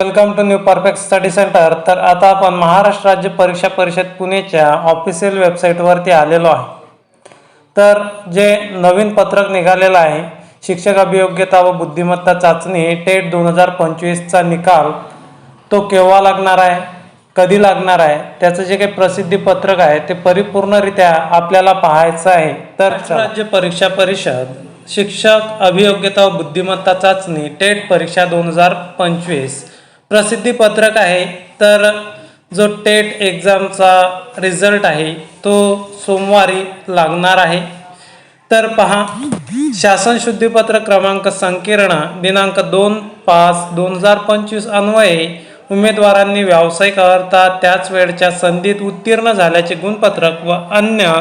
Welcome to new perfect study centre तर आता आपण महाराष्ट्र राज्य परीक्षा परिषद पुणेच्या ऑफिशियल वेबसाईटवरती आलेलो आहे. तर जे नवीन पत्रक निघालेलं आहे शिक्षक अभियोग्यता व बुद्धिमत्ता चाचणी टेट दोन हजार पंचवीसचा निकाल तो केव्हा लागणार आहे कधी लागणार आहे त्याचं जे काही प्रसिद्धी पत्रक आहे ते परिपूर्णरित्या आपल्याला पाहायचं आहे. तर राज्य परीक्षा परिषद शिक्षक अभियोग्यता व बुद्धिमत्ता चाचणी टेट परीक्षा दोन हजार पंचवीस प्रसिद्धी पत्रक आहे. तर जो टेट एक्झामचा रिझल्ट आहे तो सोमवारी लागणार आहे. तर पहा शासन शुद्धीपत्र क्रमांक संकीर्ण दिनांक दोन पाच दोन हजार पंचवीस अन्वये उमेदवारांनी व्यावसायिक अर्हता त्याच वेळच्या संधीत उत्तीर्ण झाल्याचे गुणपत्रक व अन्य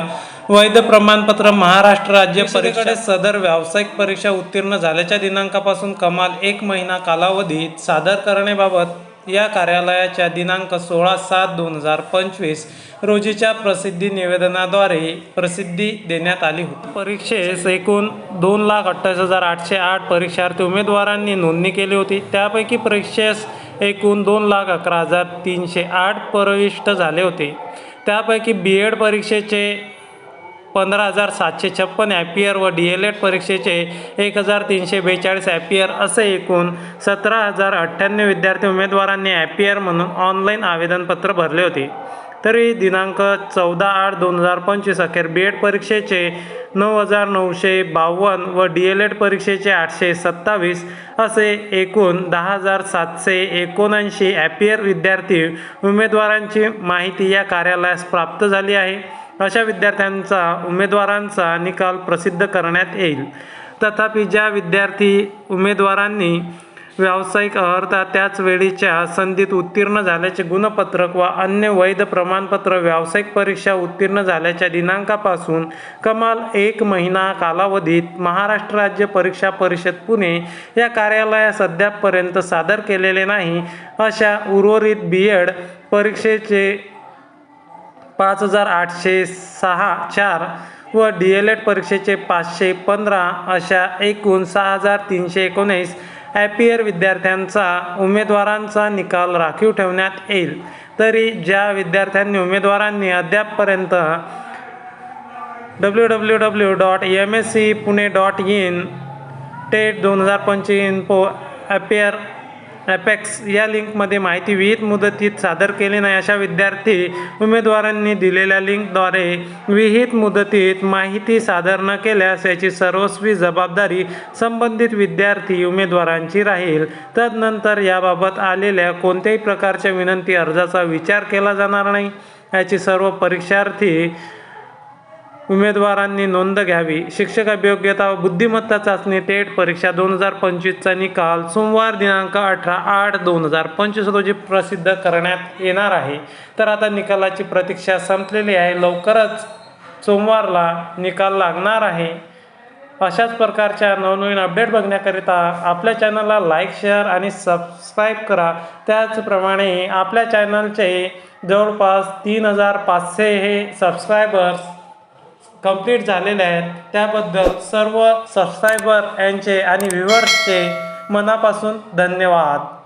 वैध प्रमाणपत्र महाराष्ट्र राज्य परीक्षेकडे सदर व्यावसायिक परीक्षा उत्तीर्ण झाल्याच्या दिनांकापासून कमाल एक महिना कालावधीत सादर करण्याबाबत या कार्यालयाच्या दिनांक सोळा सात दोन हजार पंचवीस रोजीच्या प्रसिद्धी निवेदनाद्वारे प्रसिद्धी देण्यात आली होती. परीक्षेस एकूण दोन लाख अठ्ठावीस हजार आठशे आठ परीक्षार्थी उमेदवारांनी नोंदणी केली होती. त्यापैकी परीक्षेस एकूण दोन लाख अकरा हजार तीनशे आठ प्रविष्ट झाले होते. त्यापैकी बी एड परीक्षेचे पंधरा हजार सातशे छप्पन ॲपियर व डी एल एड परीक्षेचे एक हजार तीनशे बेचाळीस ॲपियर असे एकूण सतरा हजार अठ्ठ्याण्णव विद्यार्थी उमेदवारांनी ॲपियर म्हणून ऑनलाईन आवेदनपत्र भरले होते. तरी दिनांक चौदा आठ दोन हजार पंचवीस अखेर बी एड परीक्षेचे नऊ हजार नऊशे बावन्न व डी एल एड परीक्षेचे आठशे सत्तावीस असे एकूण दहा हजार सातशे एकोणऐंशी ॲपियर विद्यार्थी उमेदवारांची माहिती या कार्यालयास प्राप्त झाली आहे. अशा विद्यार्थ्यांचा उमेदवारांचा निकाल प्रसिद्ध करण्यात येईल. तथापि ज्या विद्यार्थी उमेदवारांनी व्यावसायिक अर्हता त्याच वेळीच्या संधीत उत्तीर्ण झाल्याचे गुणपत्रक व अन्य वैध प्रमाणपत्र व्यावसायिक परीक्षा उत्तीर्ण झाल्याच्या दिनांकापासून कमाल एक महिना कालावधीत महाराष्ट्र राज्य परीक्षा परिषद पुणे या कार्यालयास अद्यापपर्यंत सादर केलेले नाही अशा उर्वरित बी एड परीक्षेचे पाच हजार आठशे सहा चार व डी एल एड परीक्षेचे पाचशे पंधरा अशा एकूण सहा हजार तीनशे एकोणीस ॲपियर विद्यार्थ्यांचा उमेदवारांचा निकाल राखीव ठेवण्यात येईल. तरी ज्या विद्यार्थ्यांनी उमेदवारांनी अद्यापपर्यंत W W W dot M S C Pune dot in TET दोन हजार पंचवीस इन्फो ॲपियर ॲपेक्स या लिंकमध्ये माहिती विहित मुदतीत सादर केली नाही अशा विद्यार्थी उमेदवारांनी दिलेल्या लिंकद्वारे विहित मुदतीत माहिती सादर न केल्यास याची सर्वस्वी जबाबदारी संबंधित विद्यार्थी उमेदवारांची राहील. तदनंतर याबाबत आलेल्या कोणत्याही प्रकारच्या विनंती अर्जाचा विचार केला जाणार नाही. याची सर्व परीक्षार्थी उमेदवारांनी नोंद घ्यावी. शिक्षक अभियोग्यता व बुद्धिमत्ता चाचणी टेट परीक्षा दोन हजार पंचवीसचा निकाल सोमवार दिनांक अठरा आठ दोन हजार पंचवीस रोजी प्रसिद्ध करण्यात येणार आहे. तर आता निकालाची प्रतीक्षा संपलेली आहे. लवकरच सोमवारला निकाल लागणार आहे. अशाच प्रकारच्या नवनवीन अपडेट बघण्याकरिता आपल्या चॅनलला लाईक शेअर आणि सबस्क्राईब करा. त्याचप्रमाणे आपल्या चॅनलचे जवळपास तीन हजार पाचशे हे सबस्क्रायबर्स कंप्लीट झालेले आहेत. त्याबद्दल सर्व सबस्क्रायबर यांचे आणि व्ह्युअर्सचे मनापासून धन्यवाद.